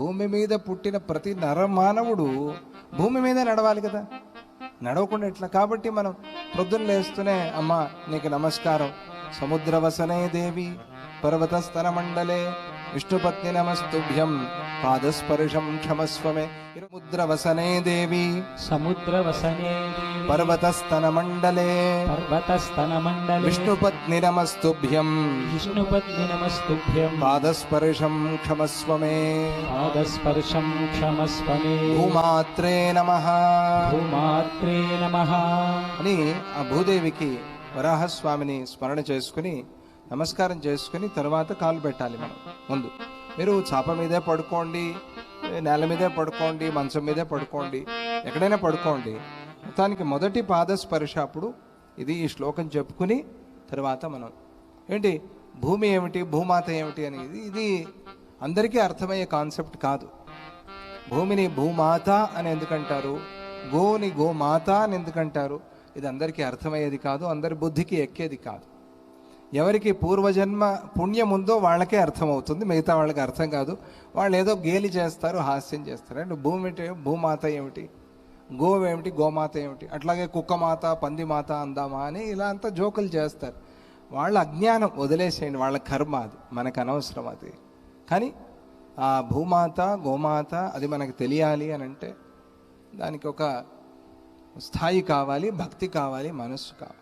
భూమి మీద పుట్టిన ప్రతి నరమానవుడు భూమి మీద నడవాలి కదా? నడవకుండా ఎట్లా? కాబట్టి మనం ప్రొద్దున లేస్తూనే అమ్మ నీకు నమస్కారం. సముద్రవసనే దేవి పర్వతస్తన మండలే విష్ణుపత్ని నమస్తుభ్యం పాదస్పర్శం క్షమస్వమే. సముద్రవసనే దేవి. సముద్రవసనే పర్వతస్తన మండలే పర్వతస్తన మండలే విష్ణుపత్ని నమస్తుభ్యం విష్ణుపత్ని నమస్తుభ్యం పాదస్పర్శం క్షమస్వమే. పాదస్పర్శం క్షమస్వమే. భూమాత్రే నమ. భూమాత్రే నమః. అని ఆ భూదేవికి వరాహస్వామిని స్మరణ చేసుకుని నమస్కారం చేసుకుని తర్వాత కాలు పెట్టాలి మనం. ముందు. మీరు చాప మీదే పడుకోండి నేల మీదే పడుకోండి మంచం మీదే పడుకోండి ఎక్కడైనా పడుకోండి. మొత్తానికి మొదటి పాదస్పర్శ అప్పుడు ఇది ఈ శ్లోకం చెప్పుకుని తర్వాత మనం. ఏంటి? భూమి ఏమిటి? భూమాత ఏమిటి అనేది ఇది అందరికీ అర్థమయ్యే కాన్సెప్ట్ కాదు. భూమిని భూమాత అని ఎందుకంటారు? గోని గోమాత అని ఎందుకంటారు? ఇది అందరికీ అర్థమయ్యేది కాదు అందరి బుద్ధికి ఎక్కేది కాదు. ఎవరికి పూర్వజన్మ పుణ్యం ఉందో వాళ్ళకే అర్థమవుతుంది మిగతా వాళ్ళకి అర్థం కాదు. వాళ్ళు ఏదో గేలి చేస్తారు హాస్యం చేస్తారు. అండ్ భూమి భూమాత ఏమిటి? గోవు ఏమిటి? గోమాత ఏమిటి? అట్లాగే కుక్కమాత పందిమాత అందామా అని ఇలా అంతా జోకులు చేస్తారు. వాళ్ళ అజ్ఞానం వదిలేసేయండి వాళ్ళ కర్మ అది మనకు అనవసరం అది. కానీ ఆ భూమాత గోమాత అది మనకు తెలియాలి అని అంటే దానికి ఒక స్థాయి కావాలి భక్తి కావాలి మనస్సు కావాలి.